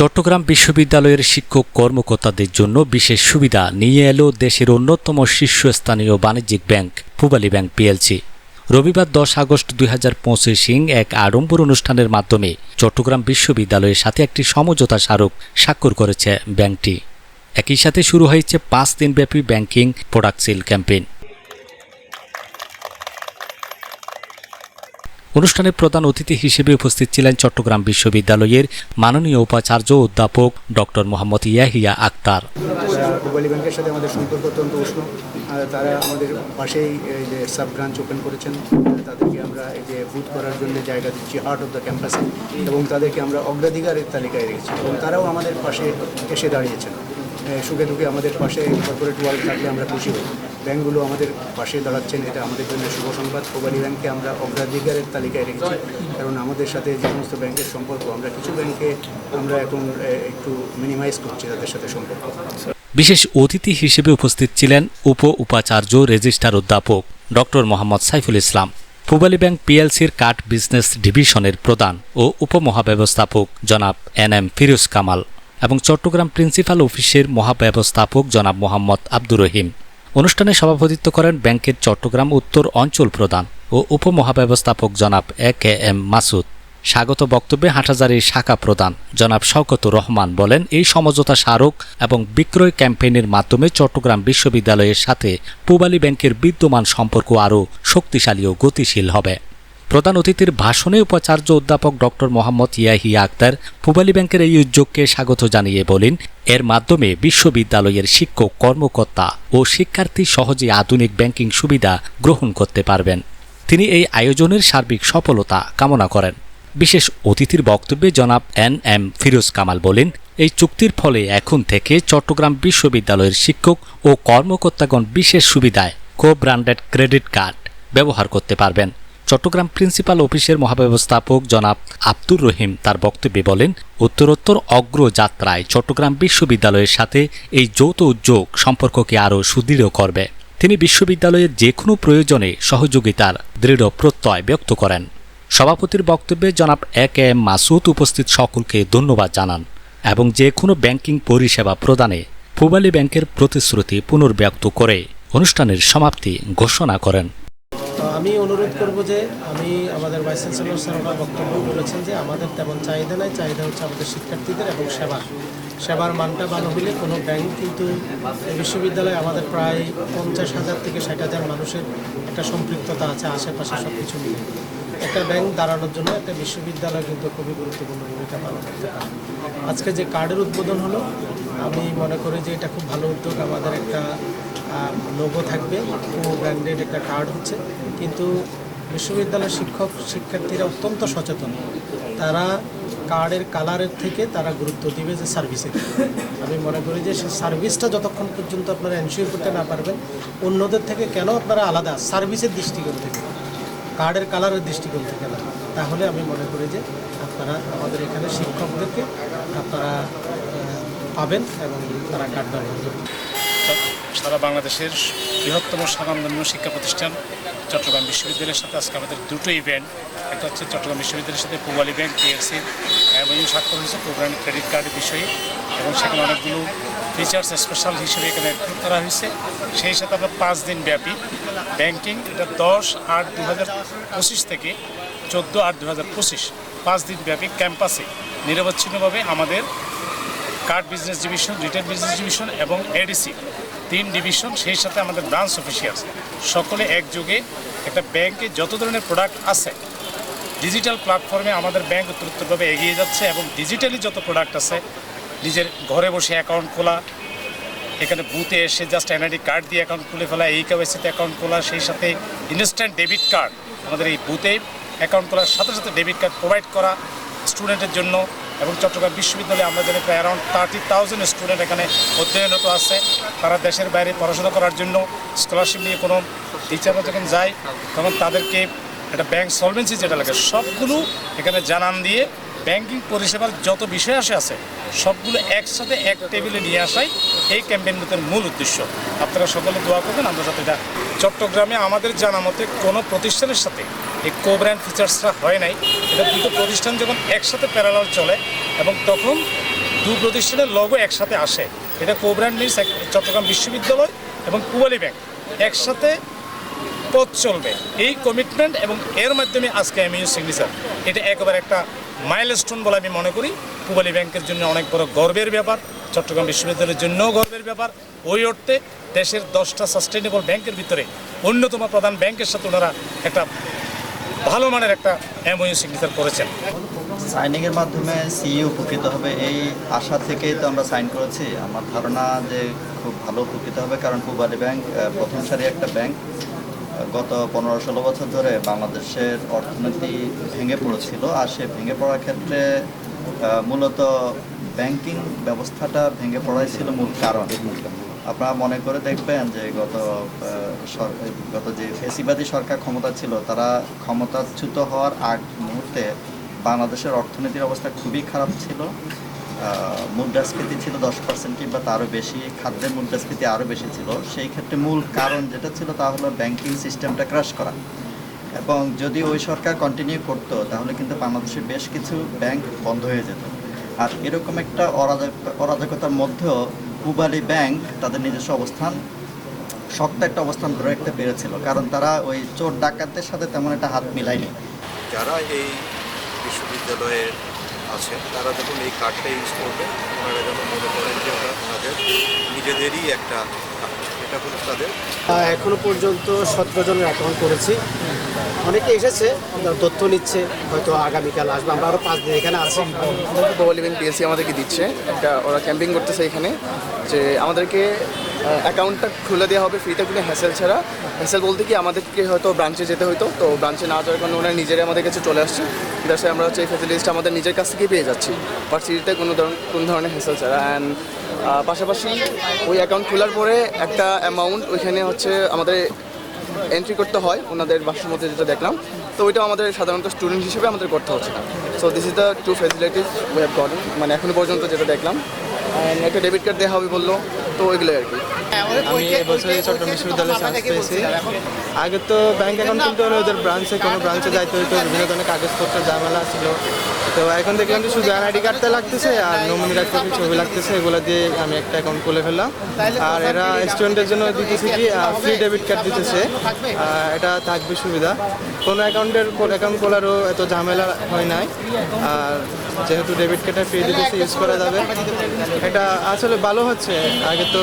চট্টগ্রাম বিশ্ববিদ্যালয়ের শিক্ষক কর্মকর্তাদের জন্য বিশেষ সুবিধা নিয়ে এলো দেশের অন্যতম শীর্ষস্থানীয় বাণিজ্যিক ব্যাংক, পূবালী ব্যাংক পিএলসি। রবিবার দশ আগস্ট দুই হাজার সিং এক আড়ম্বর অনুষ্ঠানের মাধ্যমে চট্টগ্রাম বিশ্ববিদ্যালয়ের সাথে একটি সমঝোতা স্মারক স্বাক্ষর করেছে ব্যাংকটি। একই সাথে শুরু হয়েছে পাঁচ দিনব্যাপী ব্যাংকিং প্রোডাক্ট সেল ক্যাম্পেইন। অনুষ্ঠানে প্রধান অতিথি হিসেবে উপস্থিত ছিলেন চট্টগ্রাম বিশ্ববিদ্যালয়ের মাননীয় উপাচার্য অধ্যাপক ডক্টর মোহাম্মদ ইয়াহিয়া আক্তার। ব্যাংকের সাথে আমাদের অত্যন্ত উষ্ণ। তারা আমাদের পাশেই যে সাব ব্রাঞ্চ ওপেন করেছেন। তাদেরকে আমরা এই যে বুথ করার জন্য জায়গা দিচ্ছি হার্ট অফ দ্য ক্যাম্পাসে এবং তাদেরকে আমরা অগ্রাধিকারের তালিকায় রেখেছি। এবং তারাও আমাদের পাশে এসে দাঁড়িয়েছেন। সুখে দুঃখে আমাদের পাশে কর্পোরেট ওয়ার্ল্ড থাকলে আমরা খুশি হই। ব্যাংকগুলো আমাদের পাশে দাঁড়াচ্ছেন, এটা আমাদের জন্য শুভ সংবাদ। পূবালী ব্যাংককে আমরা অগ্রাধিকারের তালিকায় রেখেছি, কারণ আমাদের সাথে যে সমস্ত ব্যাংকের সম্পর্ক, আমরা কিছু ব্যাংকে আমরা এখন একটু মিনিমাইজ করছি তাদের সাথে সম্পর্ক। বিশেষ অতিথি হিসেবে উপস্থিত ছিলেন উপ উপাচার্য রেজিস্ট্রার অধ্যাপক ডক্টর মোহাম্মদ সাইফুল ইসলাম পূবালী ব্যাংক পিএলসির কাঠ বিজনেস ডিভিশনের প্রধান ও উপমহাব্যবস্থাপক জনাব এন এম ফিরোজ কামাল এবং চট্টগ্রাম প্রিন্সিপাল অফিসের মহাব্যবস্থাপক জনাব মোহাম্মদ আব্দুর রহিম। অনুষ্ঠানে সভাপতিত্ব করেন ব্যাংকের চট্টগ্রাম উত্তর অঞ্চল প্রধান ও উপমহাব্যবস্থাপক জনাব এ কে এম মাসুদ। স্বাগত বক্তব্যে হাটহাজারীর শাখা প্রধান জনাব শওকত রহমান বলেন, এই সমঝোতা স্মারক এবং বিক্রয় ক্যাম্পেইনের মাধ্যমে চট্টগ্রাম বিশ্ববিদ্যালয়ের সাথে পূবালী ব্যাংকের বিদ্যমান সম্পর্ক আরও শক্তিশালী ও গতিশীল হবে। প্রধান অতিথির ভাষণে উপাচার্য অধ্যাপক ডক্টর মোহাম্মদ ইয়াহিয়া আক্তার পূবালী ব্যাংকের এই উদ্যোগকে স্বাগত জানিয়ে বলেন, এর মাধ্যমে বিশ্ববিদ্যালয়ের শিক্ষক, কর্মকর্তা ও শিক্ষার্থী সহজে আধুনিক ব্যাংকিং সুবিধা গ্রহণ করতে পারবেন। তিনি এই আয়োজনের সার্বিক সফলতা কামনা করেন। বিশেষ অতিথির বক্তব্যে জনাব এন এম ফিরোজ কামাল বলেন, এই চুক্তির ফলে এখন থেকে চট্টগ্রাম বিশ্ববিদ্যালয়ের শিক্ষক ও কর্মকর্তাগণ বিশেষ সুবিধায় কো ব্র্যান্ডেড ক্রেডিট কার্ড ব্যবহার করতে পারবেন। চট্টগ্রাম প্রিন্সিপাল অফিসের মহাব্যবস্থাপক জনাব আব্দুর রহিম তার বক্তব্যে বলেন, উত্তরোত্তর অগ্রযাত্রায় চট্টগ্রাম বিশ্ববিদ্যালয়ের সাথে এই যৌথ উদ্যোগ সম্পর্ককে আরও সুদৃঢ় করবে। তিনি বিশ্ববিদ্যালয়ের যে কোনো প্রয়োজনে সহযোগিতার দৃঢ় প্রত্যয় ব্যক্ত করেন। সভাপতির বক্তব্যে জনাব এ কে এম মাসুদ উপস্থিত সকলকে ধন্যবাদ জানান এবং যে কোনো ব্যাংকিং পরিষেবা প্রদানে পূবালী ব্যাংকের প্রতিশ্রুতি পুনর্ব্যক্ত করে অনুষ্ঠানের সমাপ্তি ঘোষণা করেন। আমি অনুরোধ করব যে আমি আমাদের ভাইস চ্যান্সেলর স্যার বক্তব্য বলেছেন যে আমাদের তেমন চাহিদা নাই, চাহিদা হচ্ছে আমাদের শিক্ষার্থীদের এবং সেবা সেবার মানটা ভালো হলে কোনো ব্যাংক কিন্তু বিশ্ববিদ্যালয়ে আমাদের প্রায় পঞ্চাশ হাজার থেকে ষাট হাজার মানুষের একটা সম্পৃক্ততা আছে, আশেপাশে সব কিছু মিলে। একটা ব্যাংক দাঁড়ানোর জন্য একটা বিশ্ববিদ্যালয় কিন্তু খুবই গুরুত্বপূর্ণ ভূমিকা পালন করতে পারে। আজকে যে কার্ডের উদ্বোধন হলো, আমি মনে করি যে এটা খুব ভালো উদ্যোগ, আমাদের একটা লোগো থাকবে কো ব্র্যান্ডেড একটা কার্ড হচ্ছে। কিন্তু বিশ্ববিদ্যালয়ের শিক্ষক, শিক্ষার্থীরা অত্যন্ত সচেতন। তারা কার্ডের কালারের থেকে তারা গুরুত্ব দিবে যে সার্ভিসের আমি মনে করি যে সার্ভিসটা যতক্ষণ পর্যন্ত আপনারা এনশিওর করতে না পারবেন, অন্যদের থেকে কেন আপনারা আলাদা? সার্ভিসের দৃষ্টিকোণ থেকে। কার্ডের কালারের দৃষ্টিকোণ থেকে না। তাহলে আমি মনে করি যে আপনারা আমাদের এখানে শিক্ষকদেরকে আপনারা পাবেন এবং তারা কার্ড ব্যবহার করবেন সারা বাংলাদেশের বৃহত্তম স্বনামধন্য শিক্ষা প্রতিষ্ঠান চট্টগ্রাম বিশ্ববিদ্যালয়ের সাথে আজকে আমাদের দুটো ইভেন্ট একটা হচ্ছে চট্টগ্রাম বিশ্ববিদ্যালয়ের সাথে পূবালী ব্যাংক পিএলসি এবং স্বাক্ষর হয়েছে প্রোগ্রাম ক্রেডিট কার্ডের বিষয়ে। এবং সেখানে অনেকগুলো ফিচার্স স্পেশাল হিসেবে এখানে অ্যাড করা হয়েছে। সেই সাথে আমরা পাঁচ দিন ব্যাপী ব্যাংকিং এটা দশ আট দু হাজার পঁচিশ থেকে চোদ্দ আট দু হাজার পঁচিশ, পাঁচ দিন ব্যাপী ক্যাম্পাসে নিরবচ্ছিন্নভাবে আমাদের card business division retail business division এবং এডিসি তিন ডিভিশন, সেই সাথে আমাদের ব্রাঞ্চ অফিসিয়ালস সকলে একযোগে একটা ব্যাংকে যত ধরনের প্রোডাক্ট আছে, ডিজিটাল প্ল্যাটফর্মে আমাদের ব্যাংক উত্তরোত্তরভাবে এগিয়ে যাচ্ছে এবং ডিজিটালি যত প্রোডাক্ট আছে, নিজের ঘরে বসে অ্যাকাউন্ট খোলা, এখানে বুথে এসে জাস্ট এনআইডি কার্ড দিয়ে অ্যাকাউন্ট খুলে ফেলা, এই কেওয়াইসিতে অ্যাকাউন্ট খোলা, সেই সাথে ইনস্ট্যান্ট ডেবিট কার্ড আমাদের এই বুথে অ্যাকাউন্ট খোলার সাথে সাথে ডেবিট কার্ড প্রোভাইড করা স্টুডেন্টের জন্য এবং চট্টগ্রাম বিশ্ববিদ্যালয়ে আমরা জানি প্রায় অ্যারাউন্ড থার্টি থাউজেন্ড স্টুডেন্ট এখানে অধ্যয়নরত আছে। তারা দেশের বাইরে পড়াশোনা করার জন্য স্কলারশিপ নিয়ে কোনো টিচাররা যখন যায়, তখন তাদেরকে একটা ব্যাংক সলভেন্সি যেটা লাগে, সবগুলো এখানে জানান দিয়ে ব্যাংকিং পরিষেবার যত বিষয় আসে আছে, সবগুলো একসাথে এক টেবিলে নিয়ে আসাই এই ক্যাম্পেইনগুলোর মূল উদ্দেশ্য। আপনারা সকলে দোয়া করবেন, আমরা যাতে চট্টগ্রামে আমাদের জানা মতে কোনো প্রতিষ্ঠানের সাথে এই কো ব্র্যান্ড ফিচার্সটা হয় নাই। এটা দুটো প্রতিষ্ঠান যখন একসাথে প্যারালাল চলে এবং তখন দু প্রতিষ্ঠানের লগো একসাথে আসে। এটা কোব্র্যান্ড মিলস চট্টগ্রাম বিশ্ববিদ্যালয় এবং পুবালি ব্যাংক। একসাথে পথ চলবে। এই কমিটমেন্ট এবং এর মাধ্যমে আজকে এমইউ সিগনেচার এটা একেবারে একটা মাইলস্টোন বলে আমি মনে করি। পুবালি ব্যাংকের জন্য অনেক বড় গর্বের ব্যাপার, চট্টগ্রাম বিশ্ববিদ্যালয়ের জন্যও গর্বের ব্যাপার। ওই অর্থে দেশের দশটা সাস্টেনেবল ব্যাংকের ভিতরে অন্যতম প্রধান ব্যাংকের সাথে ওনারা একটা ভালো মানের একটা এমওইউ সিগনেচার করেছেন। সাইনিং এর মাধ্যমে সিইও উপকৃত হবে এই আশা থেকেই তো আমরা সাইন করেছি। আমার ধারণা যে খুব ভালো উপকৃত হবে কারণ পূবালী ব্যাংক প্রথম সারি একটা ব্যাংক। গত পনেরো ষোলো বছর ধরে বাংলাদেশের অর্থনীতি ভেঙে পড়েছিল আর সে ভেঙে পড়ার ক্ষেত্রে মূলত ব্যাংকিং ব্যবস্থাটা ভেঙে পড়াই ছিল মূল কারণ। আপনারা মনে করে দেখবেন যে গত গত যে ফেসিবাদী সরকার ক্ষমতা ছিল, তারা ক্ষমতাচ্যুত হওয়ার আগ মুহূর্তে বাংলাদেশের অর্থনীতির অবস্থা খুবই খারাপ ছিল। মুদ্রাস্ফীতি ছিল দশ পার্সেন্ট কিংবা তারও বেশি, খাদ্যের মুদ্রাস্ফীতি আরও বেশি ছিল। সেই ক্ষেত্রে মূল কারণ যেটা ছিল তা হলো ব্যাংকিং সিস্টেমটা ক্রাশ করা। এবং যদি ওই সরকার কন্টিনিউ করতো, তাহলে কিন্তু বাংলাদেশের বেশ কিছু ব্যাংক বন্ধ হয়ে যেত। আর এরকম একটা অরাজক, অরাজকতার মধ্যেও পূবালী ব্যাংক তাদের নিজস্ব অবস্থান, শক্ত একটা অবস্থান ধরে রাখতে পেরেছিল, কারণ তারা ওই চোর ডাকাতদের সাথে তেমন একটা হাত মিলায়নি। যারা এই বিশ্ববিদ্যালয়ে আছে, তারা যখন এই কার্ডটা ইউজ করবে, ওনারা যেন মনে করেন যে ওরা ওনাদের নিজেদেরই একটা হলো তাদের। এখনও পর্যন্ত সতেরো জনের অ্যাকাউন্ট করেছি। অনেকে এসেছে তথ্য নিচ্ছে হয়তো আগামীকাল আসবে। আমরা আরও পাঁচ দিন এখানে আছি। মোবাইল ইভেন্ট পিএলসি আমাদেরকে দিচ্ছে। একটা ওরা ক্যাম্পিং করতেছে এখানে যে আমাদেরকে অ্যাকাউন্টটা খুলে দেওয়া হবে ফ্রিতে কোনো হ্যাসেল ছাড়া। হ্যাসেল বলতে কি, আমাদেরকে হয়তো ব্রাঞ্চে যেতে হতো তো ব্রাঞ্চে না যাওয়ার কারণে ওনারা নিজেরাই আমাদের কাছে চলে আসছে। দ্যাটস আমরা হচ্ছে এই ফেসিলিটিসটা আমাদের নিজের কাছ থেকেই পেয়ে যাচ্ছি। বাট সিটিতে কোনো ধরন কোনো ধরনের হ্যাসেল ছাড়া। অ্যান্ড পাশাপাশি ওই অ্যাকাউন্ট খোলার পরে একটা অ্যামাউন্ট ওইখানে হচ্ছে আমাদের এন্ট্রি করতে হয়, ওনাদের বাসার মধ্যে যেটা দেখলাম। তো ওইটাও আমাদের সাধারণত স্টুডেন্ট হিসেবে আমাদের করতে হচ্ছে না। So this is the two facilities we have মানে এখনও পর্যন্ত যেটা দেখলাম। অ্যান্ড একটা ডেবিট কার্ড দেওয়া হবে বলল। তো ওইগুলোই আর কি। আমি এবছর চট্টগ্রাম বিশ্ববিদ্যালয়ে চান্স পেয়েছি। আগে তো ব্যাংক অ্যাকাউন্ট খুলতে হলে ওদের ব্রাঞ্চে কোনো ব্রাঞ্চে যাইতে হতো বিভিন্ন ধরনের কাগজপত্র ঝামেলা ছিল। তো এখন দেখলাম যে শুধু আইডি কার্ডটা লাগতেছে আর নমিনি কার্ড কপি ছবি লাগতেছে এগুলো দিয়ে আমি একটা অ্যাকাউন্ট খুলে ফেললাম। আর এরা স্টুডেন্টের জন্য দিতেছে কি ফ্রি ডেবিট কার্ড দিতেছে। এটা থাকবে সুবিধা। কোনো অ্যাকাউন্টের অ্যাকাউন্ট খোলারও এত ঝামেলা হয় নাই। আর যেহেতু ডেবিট কার্ডটা ফ্রি দিতেছে ইউজ করা যাবে। এটা আসলে ভালো হচ্ছে। আগে তো